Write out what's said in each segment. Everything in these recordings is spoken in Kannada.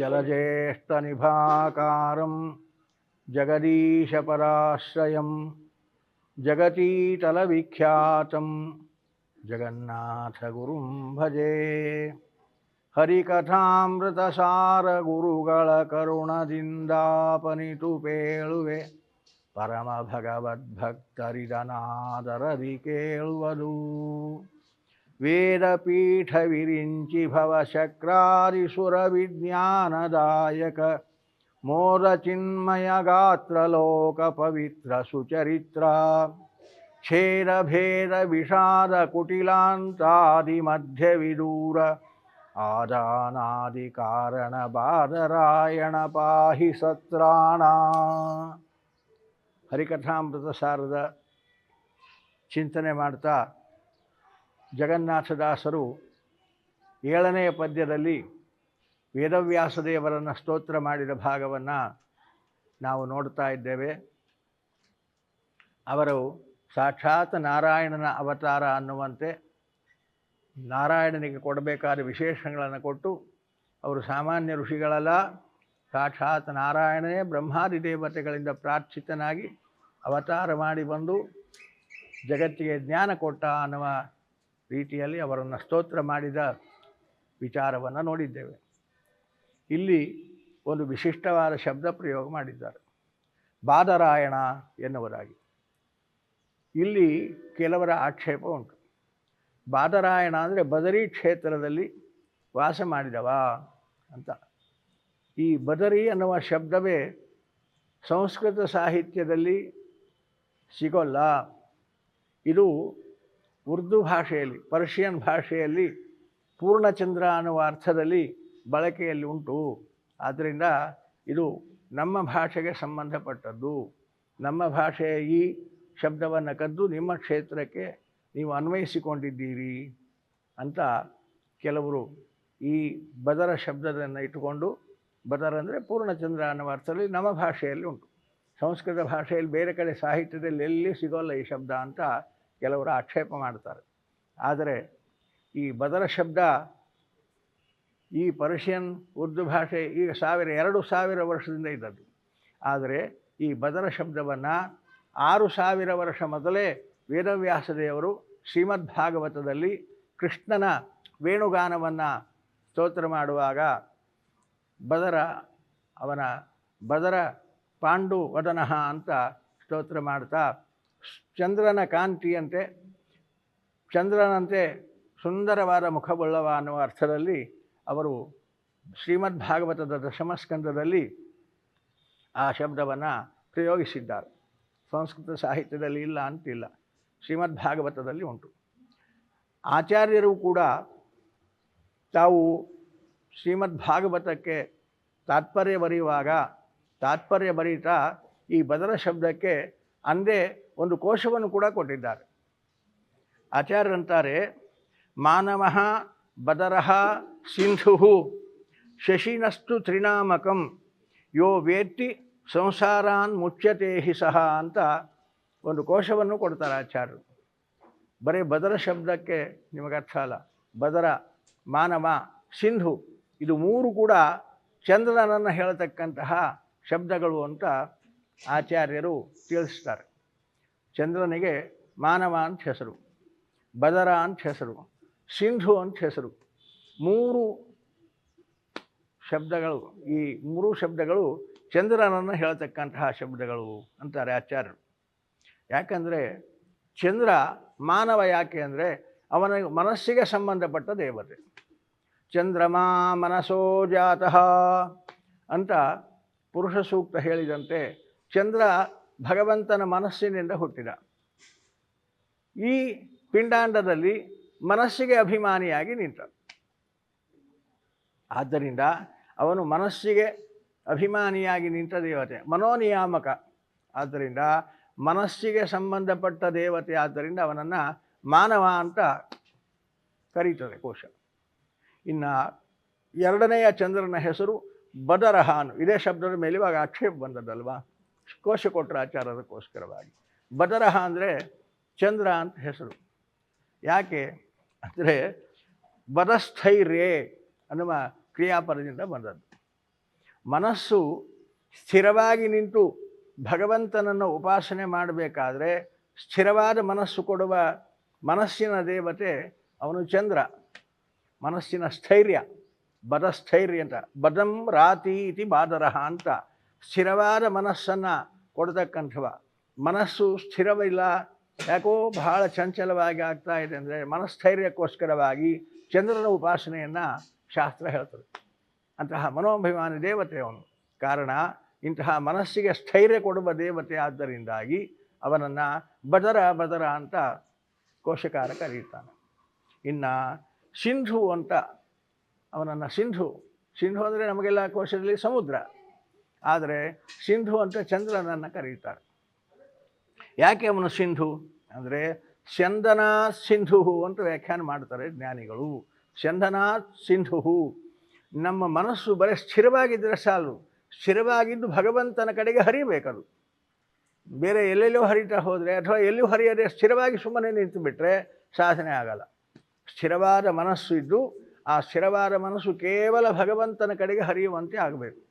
జలజ్యేష్ఠనిభాకారం జగదీశపరాశ్రయం జగతీతలవిఖ్యాతం జగన్నాథగురుం భజే ಹರಿಕಥಾಮೃತಸಾರ ಗುರುಗಳ ಕರುಣದಿಂದಾಪನಿತು ಪೇಳುವೆ ಪರಮ ಭಗವದ್ಭಕ್ತರಿದನಾದರದಿ ಕೇಳುವುದು ವೇದಪೀಠ ವಿರಿಂಚಿ ಭವಶಕ್ರಾದಿಸುರ ವಿಜ್ಞಾನದಾಯಕ ಮೋದ ಚಿನ್ಮಯ ಗಾತ್ರ ಲೋಕ ಪವಿತ್ರ ಸುಚರಿತ್ರ ಛೇದ ಭೇದ ವಿಷಾದ ಕುಟಿಲಾಂತಾದಿ ಮಧ್ಯ ವಿದೂರ ಆದಾನಾದಿ ಕಾರಣ ಬಾದರಾಯಣ ಪಾಹಿ ಸತ್ರಾಣ ಹರಿಕಥಾಮೃತ ಸಾರದ ಚಿಂತನೆ ಮಾಡ್ತಾ ಜಗನ್ನಾಥದಾಸರು ಏಳನೆಯ ಪದ್ಯದಲ್ಲಿ ವೇದವ್ಯಾಸದೇವರನ್ನು ಸ್ತೋತ್ರ ಮಾಡಿದ ಭಾಗವನ್ನು ನಾವು ನೋಡ್ತಾ ಇದ್ದೇವೆ. ಅವರು ಸಾಕ್ಷಾತ್ ನಾರಾಯಣನ ಅವತಾರ ಅನ್ನುವಂತೆ ನಾರಾಯಣನಿಗೆ ಕೊಡಬೇಕಾದ ವಿಶೇಷಗಳನ್ನು ಕೊಟ್ಟು ಅವರು ಸಾಮಾನ್ಯ ಋಷಿಗಳಲ್ಲ, ಸಾಕ್ಷಾತ್ ನಾರಾಯಣನೇ ಬ್ರಹ್ಮಾದಿ ದೇವತೆಗಳಿಂದ ಪ್ರಾರ್ಥಿತನಾಗಿ ಅವತಾರ ಮಾಡಿ ಬಂದು ಜಗತ್ತಿಗೆ ಜ್ಞಾನ ಕೊಟ್ಟ ಅನ್ನುವ ರೀತಿಯಲ್ಲಿ ಅವರನ್ನು ಸ್ತೋತ್ರ ಮಾಡಿದ ವಿಚಾರವನ್ನು ನೋಡಿದ್ದೇವೆ. ಇಲ್ಲಿ ಒಂದು ವಿಶಿಷ್ಟವಾದ ಶಬ್ದ ಪ್ರಯೋಗ ಮಾಡಿದ್ದಾರೆ. ಬಾದರಾಯಣ ಎನ್ನುವುದಾಗಿ ಇಲ್ಲಿ ಕೆಲವರ ಆಕ್ಷೇಪ ಉಂಟು. ಬಾದರಾಯಣ ಅಂದರೆ ಬದರಿ ಕ್ಷೇತ್ರದಲ್ಲಿ ವಾಸ ಮಾಡಿದವ ಅಂತ. ಈ ಬದರಿ ಅನ್ನುವ ಶಬ್ದವೇ ಸಂಸ್ಕೃತ ಸಾಹಿತ್ಯದಲ್ಲಿ ಸಿಗೋಲ್ಲ. ಇದು ಉರ್ದು ಭಾಷೆಯಲ್ಲಿ, ಪರ್ಷಿಯನ್ ಭಾಷೆಯಲ್ಲಿ ಪೂರ್ಣಚಂದ್ರ ಅನ್ನುವ ಅರ್ಥದಲ್ಲಿ ಬಳಕೆಯಲ್ಲಿ ಉಂಟು. ಆದ್ದರಿಂದ ಇದು ನಮ್ಮ ಭಾಷೆಗೆ ಸಂಬಂಧಪಟ್ಟದ್ದು. ನಮ್ಮ ಭಾಷೆಯ ಈ ಶಬ್ದವನ್ನು ಕದ್ದು ನಿಮ್ಮ ಕ್ಷೇತ್ರಕ್ಕೆ ನೀವು ಅನ್ವಯಿಸಿಕೊಂಡಿದ್ದೀರಿ ಅಂತ ಕೆಲವರು ಈ ಬದರ ಶಬ್ದವನ್ನು ಇಟ್ಟುಕೊಂಡು, ಬದರ ಅಂದರೆ ಪೂರ್ಣಚಂದ್ರ ಅನ್ನುವ ಅರ್ಥದಲ್ಲಿ ನಮ್ಮ ಭಾಷೆಯಲ್ಲಿ ಉಂಟು. ಸಂಸ್ಕೃತ ಭಾಷೆಯಲ್ಲಿ ಬೇರೆ ಕಡೆ ಸಾಹಿತ್ಯದಲ್ಲಿ ಎಲ್ಲಿ ಸಿಗೋಲ್ಲ ಈ ಶಬ್ದ ಅಂತ ಕೆಲವರು ಆಕ್ಷೇಪ ಮಾಡ್ತಾರೆ. ಆದರೆ ಈ ಬದರ ಶಬ್ದ ಈ ಪರ್ಷಿಯನ್ ಉರ್ದು ಭಾಷೆ ಈಗ ಸಾವಿರ, ಎರಡು ಸಾವಿರ ವರ್ಷದಿಂದ ಇದ್ದದ್ದು. ಆದರೆ ಈ ಬದರ ಶಬ್ದವನ್ನು ಆರು ಸಾವಿರ ವರ್ಷ ಮೊದಲೇ ವೇದವ್ಯಾಸದೇವರು ಶ್ರೀಮದ್ ಭಾಗವತದಲ್ಲಿ ಕೃಷ್ಣನ ವೇಣುಗಾನವನ್ನು ಸ್ತೋತ್ರ ಮಾಡುವಾಗ ಬದರ, ಅವನ ಬದರ ಪಾಂಡು ವದನಃ ಅಂತ ಸ್ತೋತ್ರ ಮಾಡ್ತಾ ಚಂದ್ರನ ಕಾಂತಿಯಂತೆ ಚಂದ್ರನಂತೆ ಸುಂದರವಾದ ಮುಖವುಳ್ಳವ ಅನ್ನುವ ಅರ್ಥದಲ್ಲಿ ಅವರು ಶ್ರೀಮದ್ ಭಾಗವತದ ದಶಮಸ್ಕಂದದಲ್ಲಿ ಆ ಶಬ್ದವನ್ನು ಪ್ರಯೋಗಿಸಿದ್ದಾರೆ. ಸಂಸ್ಕೃತ ಸಾಹಿತ್ಯದಲ್ಲಿ ಇಲ್ಲ ಅಂತಿಲ್ಲ, ಶ್ರೀಮದ್ ಭಾಗವತದಲ್ಲಿ ಉಂಟು. ಆಚಾರ್ಯರು ಕೂಡ ತಾವು ಶ್ರೀಮದ್ ಭಾಗವತಕ್ಕೆ ತಾತ್ಪರ್ಯ ಬರೆಯುವಾಗ, ತಾತ್ಪರ್ಯ ಬರೀತಾ ಈ ಬದರ ಶಬ್ದಕ್ಕೆ ಅಂದೇ ಒಂದು ಕೋಶವನ್ನು ಕೂಡ ಕೊಟ್ಟಿದ್ದಾರೆ. ಆಚಾರ್ಯರಂತಾರೆ ಮಾನವ ಬದರಃ ಸಿಂಧು ಶಶಿನಸ್ತು ತ್ರಿನಾಮಕಂ, ಯೋ ವೇತ್ತಿ ಸಂಸಾರಾನ್ ಮುಚ್ಚತೆ ಹಿ ಸಹ ಅಂತ ಒಂದು ಕೋಶವನ್ನು ಕೊಡ್ತಾರೆ ಆಚಾರ್ಯರು. ಬರೀ ಬದರ ಶಬ್ದಕ್ಕೆ ನಿಮಗೆ ಅರ್ಥ ಅಲ್ಲ. ಬದರ, ಮಾನವ, ಸಿಂಧು ಇದು ಮೂರು ಕೂಡ ಚಂದ್ರನನ್ನು ಹೇಳತಕ್ಕಂತಹ ಶಬ್ದಗಳು ಅಂತ ಆಚಾರ್ಯರು ತಿಳಿಸ್ತಾರೆ. ಚಂದ್ರನಿಗೆ ಮಾನವ ಅಂತ ಹೆಸರು, ಬದರ ಅಂತ ಹೆಸರು, ಸಿಂಧು ಅಂತ ಹೆಸರು. ಮೂರು ಶಬ್ದಗಳು, ಈ ಮೂರು ಶಬ್ದಗಳು ಚಂದ್ರನನ್ನು ಹೇಳ್ತಕ್ಕಂತಹ ಶಬ್ದಗಳು ಅಂತಾರೆ ಆಚಾರ್ಯರು. ಯಾಕಂದರೆ ಚಂದ್ರ ಮಾನವ ಯಾಕೆ ಅಂದರೆ ಅವನ ಮನಸ್ಸಿಗೆ ಸಂಬಂಧಪಟ್ಟ ದೇವತೆ. ಚಂದ್ರಮಾ ಮನಸೋ ಜಾತಃ ಅಂತ ಪುರುಷ ಸೂಕ್ತ ಹೇಳಿದಂತೆ ಚಂದ್ರ ಭಗವಂತನ ಮನಸ್ಸಿನಿಂದ ಹುಟ್ಟಿದ. ಈ ಪಿಂಡಾಂಡದಲ್ಲಿ ಮನಸ್ಸಿಗೆ ಅಭಿಮಾನಿಯಾಗಿ ನಿಂತ. ಆದ್ದರಿಂದ ಅವನು ಮನಸ್ಸಿಗೆ ಅಭಿಮಾನಿಯಾಗಿ ನಿಂತ ದೇವತೆ, ಮನೋನಿಯಾಮಕ. ಆದ್ದರಿಂದ ಮನಸ್ಸಿಗೆ ಸಂಬಂಧಪಟ್ಟ ದೇವತೆ ಆದ್ದರಿಂದ ಅವನನ್ನು ಮಾನವ ಅಂತ ಕರೀತದೆ ಕೋಶ. ಇನ್ನು ಎರಡನೆಯ ಚಂದ್ರನ ಹೆಸರು ಬದರಹಾನು. ಇದೇ ಶಬ್ದದ ಮೇಲೆ ಇವಾಗ ಆಕ್ಷೇಪ ಬಂದದ್ದಲ್ವಾ? ಕೋಶ ಕೊಟ್ಟರು ಆಚಾರದಕ್ಕೋಸ್ಕರವಾಗಿ ಬದರಹ ಅಂದರೆ ಚಂದ್ರ ಅಂತ ಹೆಸರು. ಯಾಕೆ ಅಂದರೆ ಬದಸ್ಥೈರ್ಯೇ ಅನ್ನುವ ಕ್ರಿಯಾಪದದಿಂದ ಬಂದದ್ದು. ಮನಸ್ಸು ಸ್ಥಿರವಾಗಿ ನಿಂತು ಭಗವಂತನನ್ನು ಉಪಾಸನೆ ಮಾಡಬೇಕಾದ್ರೆ ಸ್ಥಿರವಾದ ಮನಸ್ಸು ಕೊಡುವ ಮನಸ್ಸಿನ ದೇವತೆ ಅವನು ಚಂದ್ರ. ಮನಸ್ಸಿನ ಸ್ಥೈರ್ಯ, ಬದಸ್ಥೈರ್ಯ ಅಂತ. ಬದಂ ರಾತಿ ಇತಿ ಬಾದರಹ ಅಂತ. ಸ್ಥಿರವಾದ ಮನಸ್ಸನ್ನು ಕೊಡ್ತಕ್ಕಂಥವ. ಮನಸ್ಸು ಸ್ಥಿರವಿಲ್ಲ, ಯಾಕೋ ಬಹಳ ಚಂಚಲವಾಗಿ ಆಗ್ತಾ ಇದೆ ಅಂದರೆ ಮನಸ್ಥೈರ್ಯಕ್ಕೋಸ್ಕರವಾಗಿ ಚಂದ್ರನ ಉಪಾಸನೆಯನ್ನು ಶಾಸ್ತ್ರ ಹೇಳ್ತದೆ. ಅಂತಹ ಮನೋಭಿಮಾನಿ ದೇವತೆ ಅವನು. ಕಾರಣ, ಇಂತಹ ಮನಸ್ಸಿಗೆ ಸ್ಥೈರ್ಯ ಕೊಡುವ ದೇವತೆ ಆದ್ದರಿಂದಾಗಿ ಅವನನ್ನು ಬದರ ಬದರ ಅಂತ ಕೋಶಕಾರ ಕರೀತಾನೆ. ಇನ್ನು ಸಿಂಧು ಅಂತ, ಅವನನ್ನು ಸಿಂಧು. ಸಿಂಧು ಅಂದರೆ ನಮಗೆಲ್ಲ ಕೋಶದಲ್ಲಿ ಸಮುದ್ರ. ಆದರೆ ಸಿಂಧು ಅಂತ ಚಂದ್ರನನ್ನು ಕರೀತಾರೆ. ಯಾಕೆ ಅವನು ಸಿಂಧು? ಅಂದರೆ ಚಂದನ ಸಿಂಧು ಅಂತ ವ್ಯಾಖ್ಯಾನ ಮಾಡ್ತಾರೆ ಜ್ಞಾನಿಗಳು. ಚಂದನ ಸಿಂಧು. ನಮ್ಮ ಮನಸ್ಸು ಬರೀ ಸ್ಥಿರವಾಗಿದ್ದರೆ ಸಾಲು. ಸ್ಥಿರವಾಗಿದ್ದು ಭಗವಂತನ ಕಡೆಗೆ ಹರಿಬೇಕದು. ಬೇರೆ ಎಲ್ಲೆಲ್ಲೋ ಹರಿತಾ ಹೋದರೆ ಅಥವಾ ಎಲ್ಲಿಯೂ ಹರಿಯದೆ ಸ್ಥಿರವಾಗಿ ಸುಮ್ಮನೆ ನಿಂತು ಬಿಟ್ಟರೆ ಸಾಧನೆ ಆಗಲ್ಲ. ಸ್ಥಿರವಾದ ಮನಸ್ಸು ಇದ್ದು ಆ ಸ್ಥಿರವಾದ ಮನಸ್ಸು ಕೇವಲ ಭಗವಂತನ ಕಡೆಗೆ ಹರಿಯುವಂತೆ ಆಗಬೇಕು.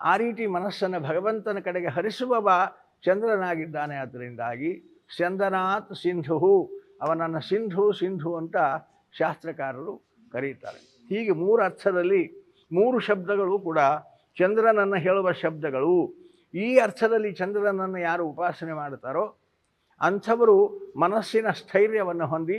ಆ ರೀತಿ ಮನಸ್ಸನ್ನು ಭಗವಂತನ ಕಡೆಗೆ ಹರಿಸುವವ ಚಂದ್ರನಾಗಿದ್ದಾನೆ. ಅದರಿಂದಾಗಿ ಚಂದನಾತ್ ಸಿಂಧು ಅವನನ್ನು ಸಿಂಧು ಸಿಂಧು ಅಂತ ಶಾಸ್ತ್ರಕಾರರು ಕರೀತಾರೆ. ಹೀಗೆ ಮೂರು ಅರ್ಥದಲ್ಲಿ ಮೂರು ಶಬ್ದಗಳು ಕೂಡ ಚಂದ್ರನನ್ನು ಹೇಳುವ ಶಬ್ದಗಳು. ಈ ಅರ್ಥದಲ್ಲಿ ಚಂದ್ರನನ್ನು ಯಾರು ಉಪಾಸನೆ ಮಾಡುತ್ತಾರೋ ಅಂಥವರು ಮನಸ್ಸಿನ ಸ್ಥೈರ್ಯವನ್ನು ಹೊಂದಿ,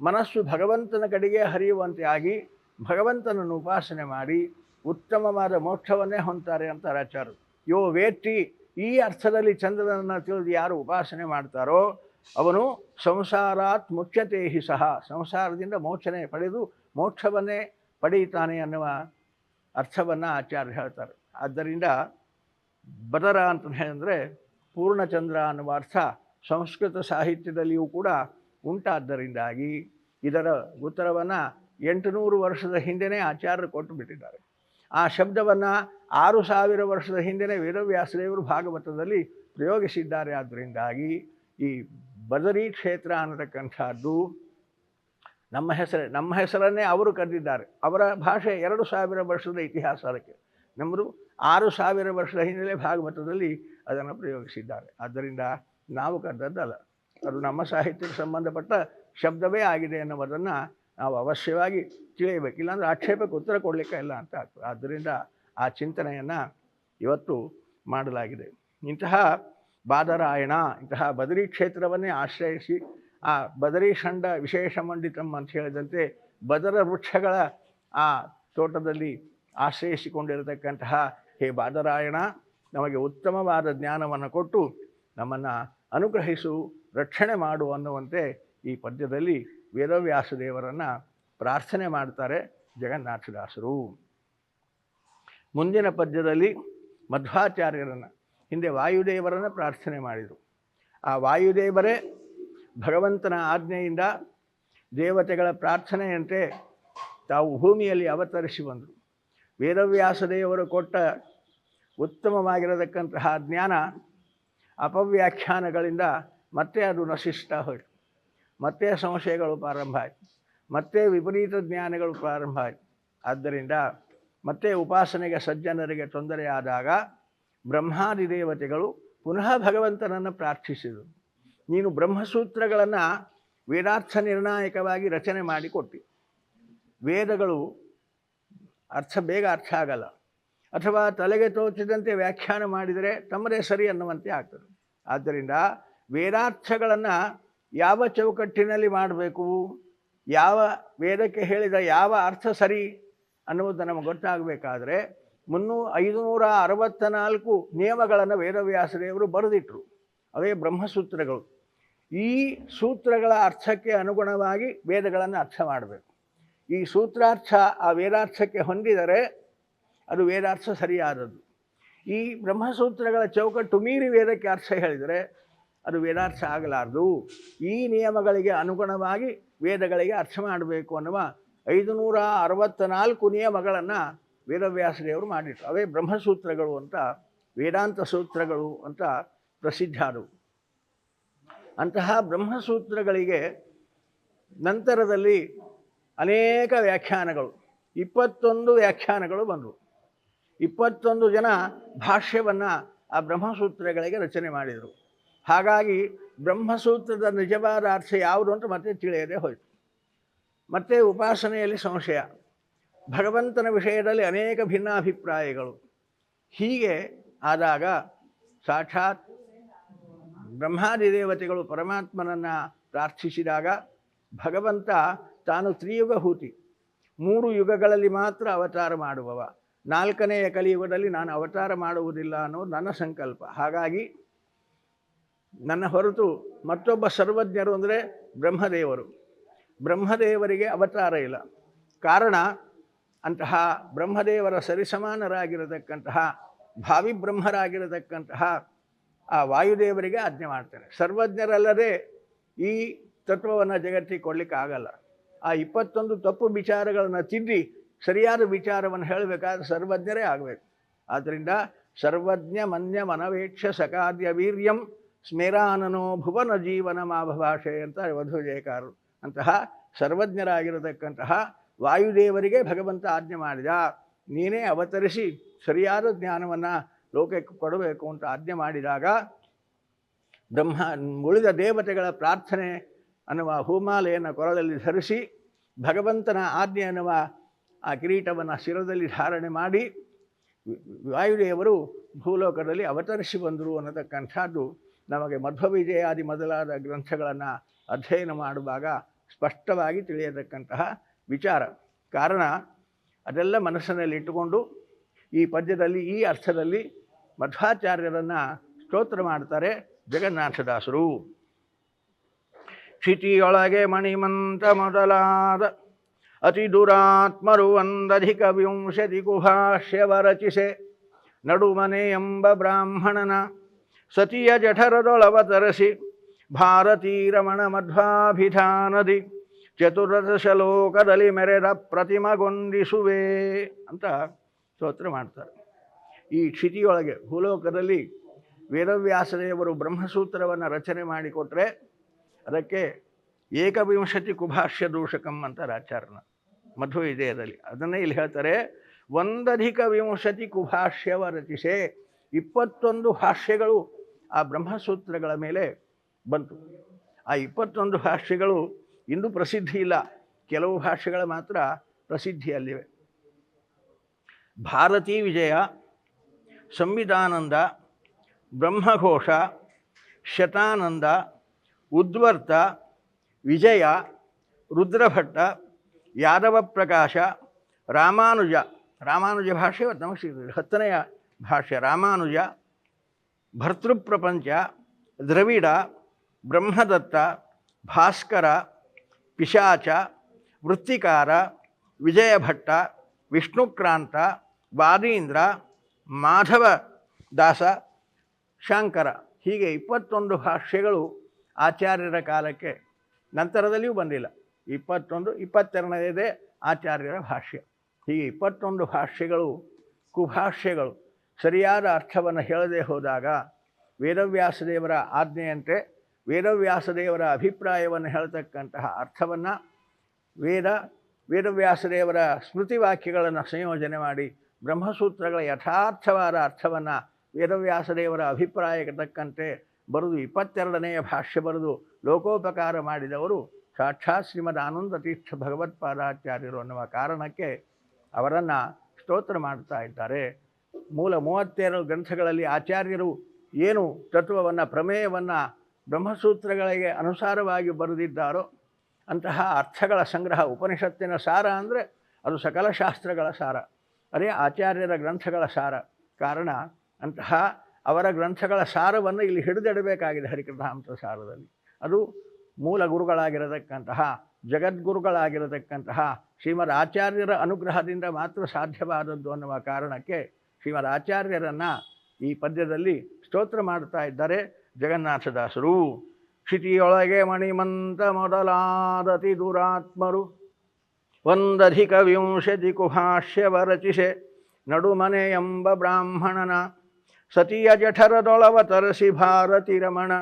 ಮನಸ್ಸು ಭಗವಂತನ ಕಡೆಗೆ ಹರಿಯುವಂತೆ ಆಗಿ ಭಗವಂತನನ್ನು ಉಪಾಸನೆ ಮಾಡಿ ಉತ್ತಮವಾದ ಮೋಕ್ಷವನ್ನೇ ಹೊಂತಾರೆ ಅಂತ ಆಚಾರ್ಯರು. ಯೋ ವೇಟ್ಟಿ ಈ ಅರ್ಥದಲ್ಲಿ ಚಂದ್ರನನ್ನು ತಿಳಿದು ಯಾರು ಉಪಾಸನೆ ಮಾಡ್ತಾರೋ, ಅವನು ಸಂಸಾರಾತ್ ಮುಖ್ಯತೆ ಹಿ ಸಹ. ಸಂಸಾರದಿಂದ ಮೋಚನೆ ಪಡೆದು ಮೋಕ್ಷವನ್ನೇ ಪಡೆಯುತ್ತಾನೆ ಅನ್ನುವ ಅರ್ಥವನ್ನು ಆಚಾರ್ಯ ಹೇಳ್ತಾರೆ. ಆದ್ದರಿಂದ ಬದರ ಅಂತ ಹೇಳಿದ್ರೆ ಪೂರ್ಣಚಂದ್ರ ಅನ್ನುವ ಅರ್ಥ ಸಂಸ್ಕೃತ ಸಾಹಿತ್ಯದಲ್ಲಿಯೂ ಕೂಡ ಉಂಟಾದ್ದರಿಂದಾಗಿ ಇದರ ಉತ್ತರವನ್ನು ಎಂಟುನೂರು ವರ್ಷದ ಹಿಂದೆಯೇ ಆಚಾರ್ಯರು ಕೊಟ್ಟು ಬಿಟ್ಟಿದ್ದಾರೆ. ಆ ಶಬ್ದವನ್ನು ಆರು ಸಾವಿರ ವರ್ಷದ ಹಿಂದೆಯೇ ವೇದವ್ಯಾಸದೇವರು ಭಾಗವತದಲ್ಲಿ ಪ್ರಯೋಗಿಸಿದ್ದಾರೆ. ಆದ್ದರಿಂದಾಗಿ ಈ ಬದರಿ ಕ್ಷೇತ್ರ ಅನ್ನತಕ್ಕಂಥದ್ದು ನಮ್ಮ ಹೆಸರೇ, ನಮ್ಮ ಹೆಸರನ್ನೇ ಅವರು ಕರೆದಿದ್ದಾರೆ. ಅವರ ಭಾಷೆ ಎರಡು ಸಾವಿರ ವರ್ಷದ ಇತಿಹಾಸ ಅದಕ್ಕೆ. ನಮ್ಮದು ಆರು ಸಾವಿರ ವರ್ಷದ ಹಿನ್ನೆಲೆ ಭಾಗವತದಲ್ಲಿ ಅದನ್ನು ಪ್ರಯೋಗಿಸಿದ್ದಾರೆ. ಆದ್ದರಿಂದ ನಾವು ಕರೆದದ್ದಲ್ಲ. ಅದು ನಮ್ಮ ಸಾಹಿತ್ಯಕ್ಕೆ ಸಂಬಂಧಪಟ್ಟ ಶಬ್ದವೇ ಆಗಿದೆ ಅನ್ನುವುದನ್ನು ನಾವು ಅವಶ್ಯವಾಗಿ ತಿಳಿಯಬೇಕು, ಇಲ್ಲಾಂದರೆ ಆಕ್ಷೇಪಕ್ಕೆ ಉತ್ತರ ಕೊಡಲಿಕ್ಕೆ ಇಲ್ಲ ಅಂತ ಆಗ್ತದೆ. ಆದ್ದರಿಂದ ಆ ಚಿಂತನೆಯನ್ನು ಇವತ್ತು ಮಾಡಲಾಗಿದೆ. ಇಂತಹ ಬಾದರಾಯಣ, ಇಂತಹ ಬದರಿ ಕ್ಷೇತ್ರವನ್ನೇ ಆಶ್ರಯಿಸಿ, ಆ ಬದರಿ ಷಂಡ ವಿಶೇಷ ಮಂಡಿತಂ ಅಂತ ಹೇಳಿದಂತೆ ಬದರ ವೃಕ್ಷಗಳ ಆ ತೋಟದಲ್ಲಿ ಆಶ್ರಯಿಸಿಕೊಂಡಿರತಕ್ಕಂತಹ ಹೇ ಬಾದರಾಯಣ, ನಮಗೆ ಉತ್ತಮವಾದ ಜ್ಞಾನವನ್ನು ಕೊಟ್ಟು ನಮ್ಮನ್ನು ಅನುಗ್ರಹಿಸು, ರಕ್ಷಣೆ ಮಾಡು ಅನ್ನುವಂತೆ ಈ ಪದ್ಯದಲ್ಲಿ ವೇದವ್ಯಾಸ ದೇವರನ್ನು ಪ್ರಾರ್ಥನೆ ಮಾಡ್ತಾರೆ ಜಗನ್ನಾಥದಾಸರು. ಮುಂದಿನ ಪದ್ಯದಲ್ಲಿ ಮಧ್ವಾಚಾರ್ಯರನ್ನು, ಹಿಂದೆ ವಾಯುದೇವರನ್ನು ಪ್ರಾರ್ಥನೆ ಮಾಡಿದರು. ಆ ವಾಯುದೇವರೇ, ಭಗವಂತನ ಆಜ್ಞೆಯಿಂದ ದೇವತೆಗಳ ಪ್ರಾರ್ಥನೆಯಂತೆ ತಾವು ಭೂಮಿಯಲ್ಲಿ ಅವತರಿಸಿ ಬಂದರು. ವೇದವ್ಯಾಸ ದೇವರು ಕೊಟ್ಟ ಉತ್ತಮವಾಗಿರತಕ್ಕಂತಹ ಜ್ಞಾನ ಅಪವ್ಯಾಖ್ಯಾನಗಳಿಂದ ಮತ್ತೆ ಅದು ನಶಿಸ್ತಾ ಹೋಯಿತು. ಮತ್ತೆ ಸಂಶಯಗಳು ಪ್ರಾರಂಭ ಆಯಿತು. ಮತ್ತೆ ವಿಪರೀತ ಜ್ಞಾನಗಳು ಪ್ರಾರಂಭ ಆಯಿತು. ಆದ್ದರಿಂದ ಮತ್ತೆ ಉಪಾಸನೆಗೆ ಸಜ್ಜನರಿಗೆ ತೊಂದರೆಯಾದಾಗ ಬ್ರಹ್ಮಾದಿ ದೇವತೆಗಳು ಪುನಃ ಭಗವಂತನನ್ನು ಪ್ರಾರ್ಥಿಸಿದರು. ನೀನು ಬ್ರಹ್ಮಸೂತ್ರಗಳನ್ನು ವೇದಾರ್ಥ ನಿರ್ಣಾಯಕವಾಗಿ ರಚನೆ ಮಾಡಿಕೊಟ್ಟಿ ವೇದಗಳು ಅರ್ಥ ಬೇಗ ಅರ್ಥ ಆಗಲ್ಲ. ಅಥವಾ ತಲೆಗೆ ತೋಚಿದಂತೆ ವ್ಯಾಖ್ಯಾನ ಮಾಡಿದರೆ ತಮ್ಮದೇ ಸರಿ ಅನ್ನುವಂತೆ ಆಗ್ತದೆ. ಆದ್ದರಿಂದ ವೇದಾರ್ಥಗಳನ್ನು ಯಾವ ಚೌಕಟ್ಟಿನಲ್ಲಿ ಮಾಡಬೇಕು? ಯಾವ ವೇದಕ್ಕೆ ಹೇಳಿದ ಯಾವ ಅರ್ಥ ಸರಿ ಅನ್ನುವುದು ನಮಗೆ ಗೊತ್ತಾಗಬೇಕಾದ್ರೆ ಮುನ್ನೂ ಐದುನೂರ ಅರವತ್ತ ನಾಲ್ಕು ನಿಯಮಗಳನ್ನು ವೇದವ್ಯಾಸದೇವರು ಬರೆದಿಟ್ಟರು ಅವೇ ಬ್ರಹ್ಮಸೂತ್ರಗಳು. ಈ ಸೂತ್ರಗಳ ಅರ್ಥಕ್ಕೆ ಅನುಗುಣವಾಗಿ ವೇದಗಳನ್ನು ಅರ್ಥ ಮಾಡಬೇಕು. ಈ ಸೂತ್ರಾರ್ಥ ಆ ವೇದಾರ್ಥಕ್ಕೆ ಹೊಂದಿದರೆ ಅದು ವೇದಾರ್ಥ ಸರಿಯಾದದ್ದು. ಈ ಬ್ರಹ್ಮಸೂತ್ರಗಳ ಚೌಕಟ್ಟು ಮೀರಿ ವೇದಕ್ಕೆ ಅರ್ಥ ಹೇಳಿದರೆ ಅದು ವೇದಾರ್ಥ ಆಗಲಾರದು. ಈ ನಿಯಮಗಳಿಗೆ ಅನುಗುಣವಾಗಿ ವೇದಗಳಿಗೆ ಅರ್ಥ ಮಾಡಬೇಕು ಅನ್ನುವ ಐದುನೂರ ಅರವತ್ತ ನಾಲ್ಕು ನಿಯಮಗಳನ್ನು ವೇದವ್ಯಾಸದೇವರು ಮಾಡಿಟ್ರು ಅವೇ ಬ್ರಹ್ಮಸೂತ್ರಗಳು ಅಂತ, ವೇದಾಂತ ಸೂತ್ರಗಳು ಅಂತ ಪ್ರಸಿದ್ಧ ಆದವು ಅಂತಹ ಬ್ರಹ್ಮಸೂತ್ರಗಳಿಗೆ ನಂತರದಲ್ಲಿ ಅನೇಕ ವ್ಯಾಖ್ಯಾನಗಳು, ಇಪ್ಪತ್ತೊಂದು ವ್ಯಾಖ್ಯಾನಗಳು ಬಂದವು. ಇಪ್ಪತ್ತೊಂದು ಜನ ಭಾಷ್ಯವನ್ನು ಆ ಬ್ರಹ್ಮಸೂತ್ರಗಳಿಗೆ ರಚನೆ ಮಾಡಿದರು. ಹಾಗಾಗಿ ಬ್ರಹ್ಮಸೂತ್ರದ ನಿಜವಾದ ಅರ್ಥ ಯಾವುದು ಅಂತ ಮತ್ತೆ ತಿಳಿಯದೆ ಹೋಯಿತು. ಮತ್ತೆ ಉಪಾಸನೆಯಲ್ಲಿ ಸಂಶಯ. ಭಗವಂತನ ವಿಷಯದಲ್ಲಿ ಅನೇಕ ಭಿನ್ನಾಭಿಪ್ರಾಯಗಳು. ಹೀಗೆ ಆದಾಗ ಸಾಕ್ಷಾತ್ ಬ್ರಹ್ಮಾದಿ ದೇವತೆಗಳು ಪರಮಾತ್ಮನನ್ನು ಪ್ರಾರ್ಥಿಸಿದಾಗ ಭಗವಂತ ತಾನು ತ್ರಿಯುಗಹೂತಿ ಮೂರು ಯುಗಗಳಲ್ಲಿ ಮಾತ್ರ ಅವತಾರ ಮಾಡುವವ. ನಾಲ್ಕನೆಯ ಕಲಿಯುಗದಲ್ಲಿ ನಾನು ಅವತಾರ ಮಾಡುವುದಿಲ್ಲ ಅನ್ನೋದು ನನ್ನ ಸಂಕಲ್ಪ. ಹಾಗಾಗಿ ನನ್ನ ಹೊರತು ಮತ್ತೊಬ್ಬ ಸರ್ವಜ್ಞರು ಅಂದರೆ ಬ್ರಹ್ಮದೇವರು. ಬ್ರಹ್ಮದೇವರಿಗೆ ಅವತಾರ ಇಲ್ಲ. ಕಾರಣ ಅಂತಹ ಬ್ರಹ್ಮದೇವರ ಸರಿಸಮಾನರಾಗಿರತಕ್ಕಂತಹ ಭಾವಿ ಬ್ರಹ್ಮರಾಗಿರತಕ್ಕಂತಹ ಆ ವಾಯುದೇವರಿಗೆ ಆಜ್ಞೆ ಮಾಡ್ತಾರೆ. ಸರ್ವಜ್ಞರಲ್ಲದೆ ಈ ತತ್ವವನ್ನು ಜಗತ್ತಿಗೆ ಕೊಡಲಿಕ್ಕೆ ಆಗಲ್ಲ. ಆ ಇಪ್ಪತ್ತೊಂದು ತಪ್ಪು ವಿಚಾರಗಳನ್ನು ತಿದ್ದಿ ಸರಿಯಾದ ವಿಚಾರವನ್ನು ಹೇಳಬೇಕಾದ್ರೆ ಸರ್ವಜ್ಞರೇ ಆಗಬೇಕು. ಆದ್ದರಿಂದ ಸರ್ವಜ್ಞ ಮನ್ಯ ಮನವೇಕ್ಷ ಸಕಾದ್ಯ ವೀರ್ಯಂ ಸ್ಮೇರಾನನೋ ಭುವನ ಜೀವನ ಮಾಭಭಾಷೆ ಅಂತ ವಧು ಜಯಕಾರರು ಅಂತಹ ಸರ್ವಜ್ಞರಾಗಿರತಕ್ಕಂತಹ ವಾಯುದೇವರಿಗೆ ಭಗವಂತ ಆಜ್ಞೆ ಮಾಡಿದ. ನೀನೇ ಅವತರಿಸಿ ಸರಿಯಾದ ಜ್ಞಾನವನ್ನು ಲೋಕಕ್ಕೆ ಕೊಡಬೇಕು ಅಂತ ಆಜ್ಞೆ ಮಾಡಿದಾಗ ಬ್ರಹ್ಮ ಉಳಿದ ದೇವತೆಗಳ ಪ್ರಾರ್ಥನೆ ಅನ್ನುವ ಹೂಮಾಲೆಯನ್ನು ಕೊರದಲ್ಲಿ ಧರಿಸಿ ಭಗವಂತನ ಆಜ್ಞೆ ಅನ್ನುವ ಆ ಕಿರೀಟವನ್ನು ಶಿರದಲ್ಲಿ ಧಾರಣೆ ಮಾಡಿ ವಾಯುದೇವರು ಭೂಲೋಕದಲ್ಲಿ ಅವತರಿಸಿ ಬಂದರು ಅನ್ನತಕ್ಕಂಥದ್ದು ನಮಗೆ ಮಧ್ವ ವಿಜಯಾದಿ ಮೊದಲಾದ ಗ್ರಂಥಗಳನ್ನು ಅಧ್ಯಯನ ಮಾಡುವಾಗ ಸ್ಪಷ್ಟವಾಗಿ ತಿಳಿಯತಕ್ಕಂತಹ ವಿಚಾರ. ಕಾರಣ, ಅದೆಲ್ಲ ಮನಸ್ಸಿನಲ್ಲಿ ಇಟ್ಟುಕೊಂಡು ಈ ಪದ್ಯದಲ್ಲಿ, ಈ ಅರ್ಥದಲ್ಲಿ ಮಧ್ವಾಚಾರ್ಯರನ್ನು ಸ್ತೋತ್ರ ಮಾಡ್ತಾರೆ ಜಗನ್ನಾಥದಾಸರು ಕ್ಷಿತಿಯೊಳಗೆ ಮಣಿಮಂತ ಮೊದಲಾದ ಅತಿ ದುರಾತ್ಮರು ಒಂದಧಿಕ ವಿಂಶತಿ ರಚಿಸೆ. ನಡುಮನೆ ಎಂಬ ಬ್ರಾಹ್ಮಣನ ಸತಿಯ ಜಠರದೊಳವತರಿಸಿ ಭಾರತೀ ರಮಣ ಮಧ್ವಾಭಿಧಾನದಿ ಚತುರ್ದಶ ಲೋಕದಲ್ಲಿ ಮೆರೆದ ಪ್ರತಿಮಗೊಂಡಿಸುವೆ ಅಂತ ಸ್ತೋತ್ರ ಮಾಡ್ತಾರೆ. ಈ ಕ್ಷಿತಿಯೊಳಗೆ ಭೂಲೋಕದಲ್ಲಿ ವೇದವ್ಯಾಸದೇವರು ಬ್ರಹ್ಮಸೂತ್ರವನ್ನು ರಚನೆ ಮಾಡಿಕೊಟ್ರೆ ಅದಕ್ಕೆ ಏಕವಿಂಶತಿ ಕುಭಾಷ್ಯ ದೂಷಕಂ ಅಂತಾರೆ ಆಚಾರ್ಯನ ಮಧು ವಿಜಯದಲ್ಲಿ. ಅದನ್ನೇ ಇಲ್ಲಿ ಹೇಳ್ತಾರೆ, ಒಂದಧಿಕ ವಿಂಶತಿ ಕುಭಾಷ್ಯವ ರಚಿಸೆ, ಇಪ್ಪತ್ತೊಂದು ಭಾಷ್ಯಗಳು ಆ ಬ್ರಹ್ಮಸೂತ್ರಗಳ ಮೇಲೆ ಬಂತು. ಆ ಇಪ್ಪತ್ತೊಂದು ಭಾಷೆಗಳು ಇಂದು ಪ್ರಸಿದ್ಧಿ ಇಲ್ಲ. ಕೆಲವು ಭಾಷೆಗಳು ಮಾತ್ರ ಪ್ರಸಿದ್ಧಿಯಲ್ಲಿವೆ ಭಾರತೀ ವಿಜಯ, ಸಂವಿಧಾನಂದ, ಬ್ರಹ್ಮಘೋಷ, ಶತಾನಂದ, ಉದ್ವರ್ತ, ವಿಜಯ, ರುದ್ರಭಟ್ಟ, ಯಾದವ ಪ್ರಕಾಶ, ರಾಮಾನುಜ. ರಾಮಾನುಜ ಭಾಷೆ ನಮ್ಮ ಹತ್ತನೆಯ ಭಾಷೆ ರಾಮಾನುಜ ಭರ್ತೃಪ್ರಪಂಚ, ದ್ರವಿಡ, ಬ್ರಹ್ಮದತ್ತ, ಭಾಸ್ಕರ, ಪಿಶಾಚ, ವೃತ್ತಿಕಾರ, ವಿಜಯಭಟ್ಟ, ವಿಷ್ಣುಕ್ರಾಂತ, ವಾದೀಂದ್ರ ಮಾಧವ ದಾಸ ಶಂಕರ ಹೀಗೆ ಇಪ್ಪತ್ತೊಂದು ಭಾಷ್ಯಗಳು ಆಚಾರ್ಯರ ಕಾಲಕ್ಕೆ ನಂತರದಲ್ಲಿಯೂ ಬಂದಿಲ್ಲ. ಇಪ್ಪತ್ತೊಂದು, ಇಪ್ಪತ್ತೆರಡನೇದೇ ಆಚಾರ್ಯರ ಭಾಷ್ಯ. ಹೀಗೆ ಇಪ್ಪತ್ತೊಂದು ಭಾಷ್ಯಗಳು, ಕುಭಾಷ್ಯಗಳು ಸರಿಯಾದ ಅರ್ಥವನ್ನು ಹೇಳದೆ ಹೋದಾಗ ವೇದವ್ಯಾಸದೇವರ ಆಜ್ಞೆಯಂತೆ ವೇದವ್ಯಾಸದೇವರ ಅಭಿಪ್ರಾಯವನ್ನು ಹೇಳ್ತಕ್ಕಂತಹ ಅರ್ಥವನ್ನು ವೇದ, ವೇದವ್ಯಾಸದೇವರ ಸ್ಮೃತಿ ವಾಕ್ಯಗಳನ್ನು ಸಂಯೋಜನೆ ಮಾಡಿ ಬ್ರಹ್ಮಸೂತ್ರಗಳ ಯಥಾರ್ಥವಾದ ಅರ್ಥವನ್ನು ವೇದವ್ಯಾಸದೇವರ ಅಭಿಪ್ರಾಯಕ್ಕೆ ತಕ್ಕಂತೆ ಬರೆದು ಇಪ್ಪತ್ತೆರಡನೆಯ ಭಾಷ್ಯ ಬರೆದು ಲೋಕೋಪಕಾರ ಮಾಡಿದವರು ಸಾಕ್ಷಾತ್ ಶ್ರೀಮದ್ ಆನಂದ ತೀರ್ಥ ಭಗವತ್ಪಾದಾಚಾರ್ಯರು ಅನ್ನುವ ಕಾರಣಕ್ಕೆ ಅವರನ್ನು ಸ್ತೋತ್ರ ಮಾಡ್ತಾ ಇದ್ದಾರೆ. ಮೂಲ ಮೂವತ್ತೆರಡು ಗ್ರಂಥಗಳಲ್ಲಿ ಆಚಾರ್ಯರು ಏನು ತತ್ವವನ್ನು, ಪ್ರಮೇಯವನ್ನು ಬ್ರಹ್ಮಸೂತ್ರಗಳಿಗೆ ಅನುಸಾರವಾಗಿ ಬರೆದಿದ್ದಾರೋ ಅಂತಹ ಅರ್ಥಗಳ ಸಂಗ್ರಹ ಉಪನಿಷತ್ತಿನ ಸಾರ ಅಂದರೆ ಅದು ಸಕಲ ಶಾಸ್ತ್ರಗಳ ಸಾರ. ಅದೇ ಆಚಾರ್ಯರ ಗ್ರಂಥಗಳ ಸಾರ. ಕಾರಣ ಅಂತಹ ಅವರ ಗ್ರಂಥಗಳ ಸಾರವನ್ನು ಇಲ್ಲಿ ಹಿಡಿದಿಡಬೇಕಾಗಿದೆ ಹರಿಕೃತಾಂತ ಸಾರದಲ್ಲಿ. ಅದು ಮೂಲ ಗುರುಗಳಾಗಿರತಕ್ಕಂತಹ, ಜಗದ್ಗುರುಗಳಾಗಿರತಕ್ಕಂತಹ ಶ್ರೀಮದ್ ಆಚಾರ್ಯರ ಅನುಗ್ರಹದಿಂದ ಮಾತ್ರ ಸಾಧ್ಯವಾದದ್ದು ಅನ್ನುವ ಕಾರಣಕ್ಕೆ ಶ್ರೀಮದ್ ಆಚಾರ್ಯರನ್ನು ಈ ಪದ್ಯದಲ್ಲಿ ಸ್ತೋತ್ರ ಮಾಡ್ತಾ ಇದ್ದಾರೆ ಜಗನ್ನಾಥದಾಸರು. ಕ್ಷಿತಿಯೊಳಗೆ ಮಣಿಮಂತ ಮೊದಲಾದತಿ ದುರಾತ್ಮರು. ಒಂದಧಿಕ ವಿಂಶತಿ ಕುಭಾಷ್ಯವ ರಚಿಸೆ ನಡುಮನೆ ಎಂಬ ಬ್ರಾಹ್ಮಣನ. ಸತಿಯ ಜಠರದೊಳವ ತರಸಿ ಭಾರತಿ ರಮಣ.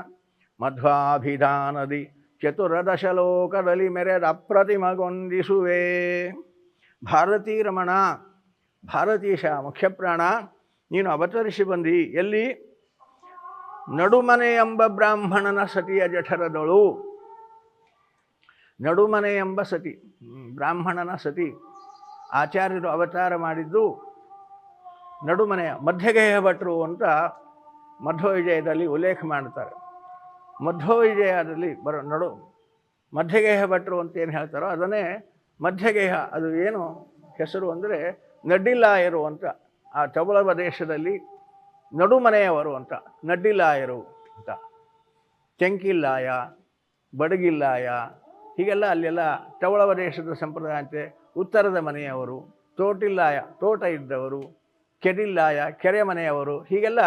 ಮಧ್ವಾಭಿಧಾನದಿ ಚತುರದಶ ಲೋಕದಲ್ಲಿ ಮೆರೆದ ಅಪ್ರತಿಮಗೊಂದಿಸುವೆ ಭಾರತೀ ರಮಣ ಭಾರತೀಶ ಮುಖ್ಯಪ್ರಾಣ, ನೀನು ಅವತರಿಸಿ ಬಂದಿ. ಎಲ್ಲಿ? ನಡುಮನೆ ಎಂಬ ಬ್ರಾಹ್ಮಣನ ಸತಿಯ ಜಠರದಳು. ನಡುಮನೆ ಎಂಬ ಸತಿ ಬ್ರಾಹ್ಮಣನ ಸತಿ. ಆಚಾರ್ಯರು ಅವತಾರ ಮಾಡಿದ್ದು ನಡುಮನೆಯ ಮಧ್ಯಗೇಹ ಭಟ್ರು ಅಂತ ಮಧ್ವವಿಜಯದಲ್ಲಿ ಉಲ್ಲೇಖ ಮಾಡ್ತಾರೆ. ಮಧ್ವವಿಜಯದಲ್ಲಿ ಬರೋ ನಡು ಮಧ್ಯಗೇಹ ಭಟ್ರು ಅಂತ ಏನು ಹೇಳ್ತಾರೋ ಅದನ್ನೇ ಮಧ್ಯಗೇಹ, ಅದು ಏನು? ಹೆಸರು ಅಂದರೆ ನಡ್ಡಿಲಾಯರು ಅಂತ. ಆ ತಬಳವ ಪ್ರದೇಶದಲ್ಲಿ ನಡುಮನೆಯವರು ಅಂತ. ನಡ್ಡಿಲ್ಲಾಯರು ಅಂತ. ಚೆಂಕಿಲ್ಲಾಯ ಬಡಗಿಲ್ಲಾಯ, ಹೀಗೆಲ್ಲ ಅಲ್ಲೆಲ್ಲ ಚವಳ ಪ್ರದೇಶದ ಸಂಪ್ರದಾಯ ಅಂತೆ. ಉತ್ತರದ ಮನೆಯವರು, ತೋಟಿಲ್ಲಾಯ, ತೋಟ ಇದ್ದವರು, ಕೆಡಿಲ್ಲಾಯ, ಕೆರೆ ಮನೆಯವರು, ಹೀಗೆಲ್ಲ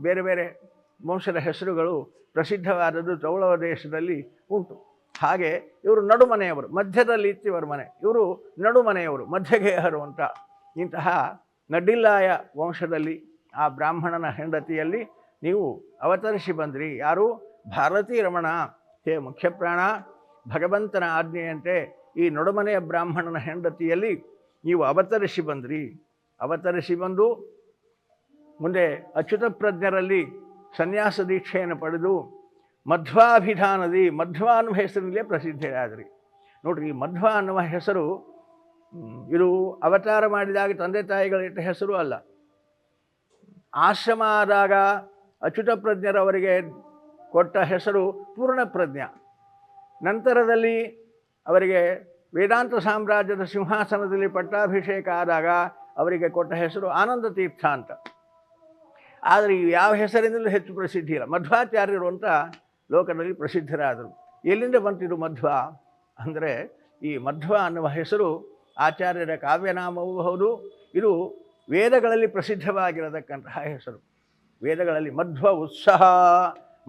ಬೇರೆ ಬೇರೆ ವಂಶದ ಹೆಸರುಗಳು ಪ್ರಸಿದ್ಧವಾದದ್ದು ಚೌಳ ಪ್ರದೇಶದಲ್ಲಿ ಉಂಟು. ಹಾಗೆ ಇವರು ನಡುಮನೆಯವರು ಮಧ್ಯದಲ್ಲಿ ಇತ್ತಿವರ ಮನೆ. ಇವರು ನಡುಮನೆಯವರು ಮಧ್ಯಗೇಹರು ಅಂತ. ಇಂತಹ ನಡ್ಡಿಲ್ಲಾಯ ವಂಶದಲ್ಲಿ ಆ ಬ್ರಾಹ್ಮಣನ ಹೆಂಡತಿಯಲ್ಲಿ ನೀವು ಅವತರಿಸಿ ಬಂದ್ರಿ. ಯಾರು? ಭಾರತೀ ರಮಣ. ಹೇ ಮುಖ್ಯಪ್ರಾಣ ಭಗವಂತನ ಆಜ್ಞೆಯಂತೆ ಈ ನೊಡಮನೆಯ ಬ್ರಾಹ್ಮಣನ ಹೆಂಡತಿಯಲ್ಲಿ ನೀವು ಅವತರಿಸಿ ಬಂದ್ರಿ. ಅವತರಿಸಿ ಬಂದು ಮುಂದೆ ಅಚ್ಯುತ ಪ್ರಜ್ಞರಲ್ಲಿ ಸನ್ಯಾಸ ದೀಕ್ಷೆಯನ್ನು ಪಡೆದು ಮಧ್ವಾಭಿಧಾನದಿ ಮಧ್ವ ಅನ್ನುವ ಹೆಸರಿನಲ್ಲೇ ಪ್ರಸಿದ್ಧರಾದ್ರಿ. ನೋಡ್ರಿ ಮಧ್ವ ಅನ್ನುವ ಹೆಸರು ಇದು ಅವತಾರ ಮಾಡಿದಾಗ ತಂದೆ ತಾಯಿಗಳ ಇಟ್ಟ ಹೆಸರು ಅಲ್ಲ. ಆಶ್ರಮ ಆದಾಗ ಅಚ್ಯುತ ಪ್ರಜ್ಞರವರಿಗೆ ಕೊಟ್ಟ ಹೆಸರು ಪೂರ್ಣ ಪ್ರಜ್ಞ. ನಂತರದಲ್ಲಿ ಅವರಿಗೆ ವೇದಾಂತ ಸಾಮ್ರಾಜ್ಯದ ಸಿಂಹಾಸನದಲ್ಲಿ ಪಟ್ಟಾಭಿಷೇಕ ಆದಾಗ ಅವರಿಗೆ ಕೊಟ್ಟ ಹೆಸರು ಆನಂದ ತೀರ್ಥ ಅಂತ. ಆದರೆ ಯಾವ ಹೆಸರಿನಲ್ಲೂ ಹೆಚ್ಚು ಪ್ರಸಿದ್ಧಿ ಇಲ್ಲ. ಮಧ್ವಾಚಾರ್ಯರು ಅಂತ ಲೋಕದಲ್ಲಿ ಪ್ರಸಿದ್ಧರಾದರು. ಎಲ್ಲಿಂದ ಬಂತಿದ್ದು ಮಧ್ವ? ಅಂದರೆ ಈ ಮಧ್ವ ಅನ್ನುವ ಹೆಸರು ಆಚಾರ್ಯರ ಕಾವ್ಯನಾಮವೂ ಹೌದು. ಇದು ವೇದಗಳಲ್ಲಿ ಪ್ರಸಿದ್ಧವಾಗಿರತಕ್ಕಂತಹ ಹೆಸರು. ವೇದಗಳಲ್ಲಿ ಮಧ್ವ ಉತ್ಸಾಹ,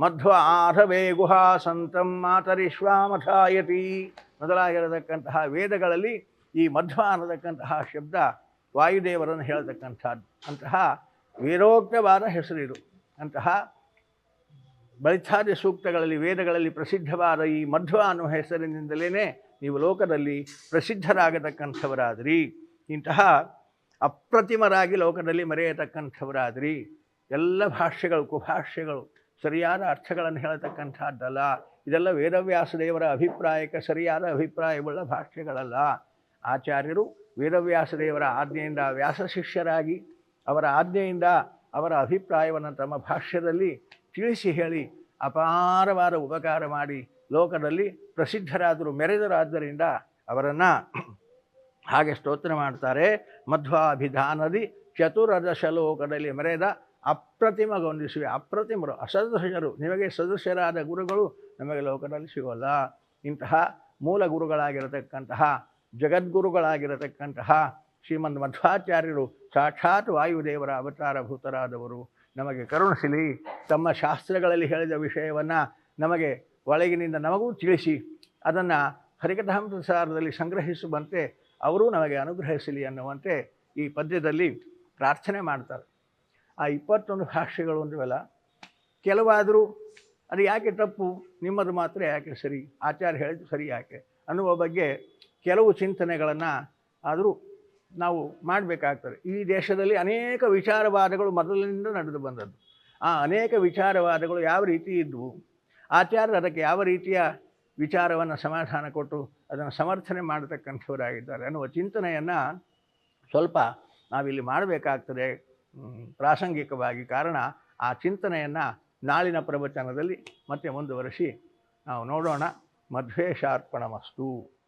ಮಧ್ವ ಆಧವೇ ಗುಹಾ ಸಂತಂ ಮಾತರಿಶ್ವಾಮಥಾಯತಿ ಮೊದಲಾಗಿರತಕ್ಕಂತಹ ವೇದಗಳಲ್ಲಿ ಈ ಮಧ್ವ ಅನ್ನತಕ್ಕಂತಹ ಶಬ್ದ ವಾಯುದೇವರನ್ನು ಹೇಳತಕ್ಕಂಥದ್ದು. ಅಂತಹ ವೇದೋಕ್ತವಾದ ಹೆಸರು ಇದು. ಅಂತಹ ಬಲಿತಾದಿ ಸೂಕ್ತಗಳಲ್ಲಿ, ವೇದಗಳಲ್ಲಿ ಪ್ರಸಿದ್ಧವಾದ ಈ ಮಧ್ವ ಅನ್ನುವ ಹೆಸರಿನಿಂದಲೇ ನೀವು ಲೋಕದಲ್ಲಿ ಪ್ರಸಿದ್ಧರಾಗತಕ್ಕಂಥವರಾದ್ರಿ. ಇಂತಹ ಅಪ್ರತಿಮರಾಗಿ ಲೋಕದಲ್ಲಿ ಮರೆಯತಕ್ಕಂಥವರಾದ್ರಿ. ಎಲ್ಲ ಭಾಷೆಗಳು ಕುಭಾಷ್ಯಗಳು, ಸರಿಯಾದ ಅರ್ಥಗಳನ್ನು ಹೇಳತಕ್ಕಂಥದ್ದಲ್ಲ. ಇದೆಲ್ಲ ವೇದವ್ಯಾಸ ದೇವರ ಅಭಿಪ್ರಾಯಕ್ಕೆ ಸರಿಯಾದ ಅಭಿಪ್ರಾಯವುಳ್ಳ ಭಾಷ್ಯಗಳಲ್ಲ. ಆಚಾರ್ಯರು ವೇದವ್ಯಾಸ ದೇವರ ಆಜ್ಞೆಯಿಂದ ವ್ಯಾಸ ಶಿಷ್ಯರಾಗಿ ಅವರ ಆಜ್ಞೆಯಿಂದ ಅವರ ಅಭಿಪ್ರಾಯವನ್ನು ತಮ್ಮ ಭಾಷ್ಯದಲ್ಲಿ ತಿಳಿಸಿ ಹೇಳಿ ಅಪಾರವಾದ ಉಪಕಾರ ಮಾಡಿ ಲೋಕದಲ್ಲಿ ಪ್ರಸಿದ್ಧರಾದರು, ಮೆರೆದರಾದ್ದರಿಂದ ಅವರನ್ನು ಹಾಗೆ ಸ್ತೋತ್ರ ಮಾಡ್ತಾರೆ. ಮಧ್ವಾಭಿಧಾನದಿ ಚತುರದಶ ಲೋಕದಲ್ಲಿ ಮೆರೆದ ಅಪ್ರತಿಮಗೊಂದಿಸುವೆ ಅಪ್ರತಿಮರು, ಅಸದೃಶರು, ನಿಮಗೆ ಸದೃಶರಾದ ಗುರುಗಳು ನಮಗೆ ಲೋಕದಲ್ಲಿ ಸಿಗೋಲ್ಲ. ಇಂತಹ ಮೂಲ ಗುರುಗಳಾಗಿರತಕ್ಕಂತಹ, ಜಗದ್ಗುರುಗಳಾಗಿರತಕ್ಕಂತಹ ಶ್ರೀಮಂತ ಮಧ್ವಾಚಾರ್ಯರು ಸಾಕ್ಷಾತ್ ವಾಯುದೇವರ ಅವತಾರಭೂತರಾದವರು. ನಮಗೆ ಕರುಣಿಸಲಿ. ತಮ್ಮ ಶಾಸ್ತ್ರಗಳಲ್ಲಿ ಹೇಳಿದ ವಿಷಯವನ್ನು ನಮಗೆ ಒಳಗಿನಿಂದ ನಮಗೂ ತಿಳಿಸಿ ಅದನ್ನು ಹರಿಕಥಾಮೃತಸಾರದಲ್ಲಿ ಸಂಗ್ರಹಿಸುವಂತೆ ಅವರೂ ನಮಗೆ ಅನುಗ್ರಹಿಸಲಿ ಅನ್ನುವಂತೆ ಈ ಪದ್ಯದಲ್ಲಿ ಪ್ರಾರ್ಥನೆ ಮಾಡ್ತಾರೆ. ಆ ಇಪ್ಪತ್ತೊಂದು ಭಾಷೆಗಳು ಅಂದವಲ್ಲ, ಕೆಲವಾದರೂ ಅದು ಯಾಕೆ ತಪ್ಪು, ನಿಮ್ಮದು ಮಾತ್ರ ಯಾಕೆ ಸರಿ, ಆಚಾರ್ಯ ಹೇಳಿದ್ದು ಸರಿ ಯಾಕೆ ಅನ್ನುವ ಬಗ್ಗೆ ಕೆಲವು ಚಿಂತನೆಗಳನ್ನು ಆದರೂ ನಾವು ಮಾಡಬೇಕಾಗ್ತದೆ. ಈ ದೇಶದಲ್ಲಿ ಅನೇಕ ವಿಚಾರವಾದಗಳು ಮೊದಲಿನಿಂದ ನಡೆದು ಬಂದದ್ದು. ಆ ಅನೇಕ ವಿಚಾರವಾದಗಳು ಯಾವ ರೀತಿ ಇದ್ದವು ಆಚಾರ್ಯರು ಅದಕ್ಕೆ ಯಾವ ರೀತಿಯ ವಿಚಾರವನ್ನು ಸಮಾಧಾನ ಕೊಟ್ಟು ಅದನ್ನು ಸಮರ್ಥನೆ ಮಾಡತಕ್ಕಂಥವರಾಗಿದ್ದಾರೆ ಅನ್ನುವ ಚಿಂತನೆಯನ್ನು ಸ್ವಲ್ಪ ನಾವಿಲ್ಲಿ ಮಾಡಬೇಕಾಗ್ತದೆ ಪ್ರಾಸಂಗಿಕವಾಗಿ. ಕಾರಣ ಆ ಚಿಂತನೆಯನ್ನು ನಾಳಿನ ಪ್ರವಚನದಲ್ಲಿ ಮತ್ತೆ ಮುಂದುವರೆಸಿ ನಾವು ನೋಡೋಣ. ಮಧ್ವೇಶಾರ್ಪಣಮಸ್ತು.